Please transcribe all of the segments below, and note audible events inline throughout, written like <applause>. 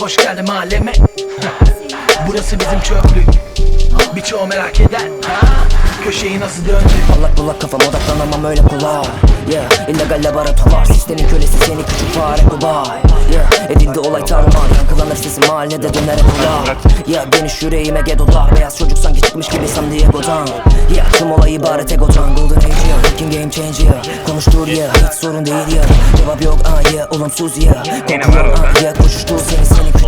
Hoş geldin mahalleme. <laughs> Burası bizim çöplük. Birçoğu merak eder Köşeyi nasıl döndü? Allak bullak kafam odaklanamam öyle kolay. Yeah, illegal laboratuvar Sistemin kölesi seni küçük fare kubay Yeah, edildi olay tarumar Yankılanır sesim mahallede döner kulak Yeah, geniş yüreğime gedolar Beyaz çocuk sanki çıkmış gibi San Diego'dan Yeah, tüm olay ibaret egodan Golden age yeah, fucking game changer Konuştur ya, hiç sorun değil ya Cevap yok ah yeah, olumsuz ya Korkuyor ah yeah, koşuştur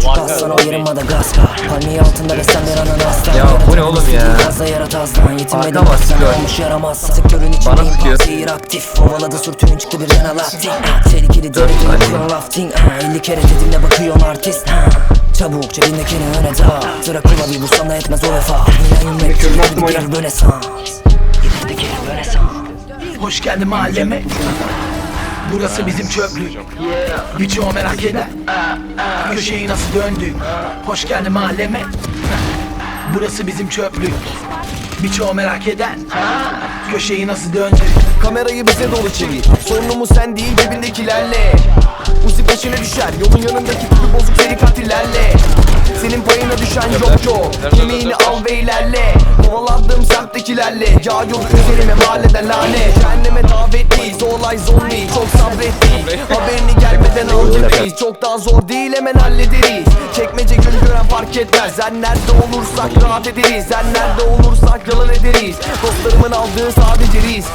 küçük aslan o yerin Madagaskar Palmiye altında beslenler ananastan Ya bu ne oğlum ya? Fazla yarat azdan yetinmedim Arkadan sen sıkıyor. olmuş yaramaz. Sektörün Bana içindeyim sıkıyor. Seyir aktif. Ovaladı sürtüğün çıktı birden alaktik Tehlikeli deli deli lafting 50 kere dedimle bakıyorsun artist. Çabuk cebindekini öne tak Drakula bir vursam da etmez o vefa. Milenyum bir Yine bir geri rönesans Hoş geldin mahalleme Burası bizim çöplük. Birçoğu merak eder Köşeyi nasıl döndü? Hoş geldin mahalleme. Burası bizim çöplük. Birçoğu merak eder Köşeyi nasıl döndü? Kamerayı bize doğru çevir. Sorunumuz sen değil cebindekilerle Uzi peşine düşer Yolun yanındaki tipi bozuk seri katillerle. Senin payına düşen yok yok Yemeğini al ve ilerle Kovaladığım semttekilerle Yağıyor üzerime mahalleden lanet. Cehenneme davetliyiz olay sabrettik Haberini gelmeden gibiyiz Çok daha zor değil hemen hallederiz. Çekmece gün gören fark etmez. Sen nerede olursak rahat ederiz. Sen nerede olursak yalan ederiz. Dostlarımın aldığı sadece risk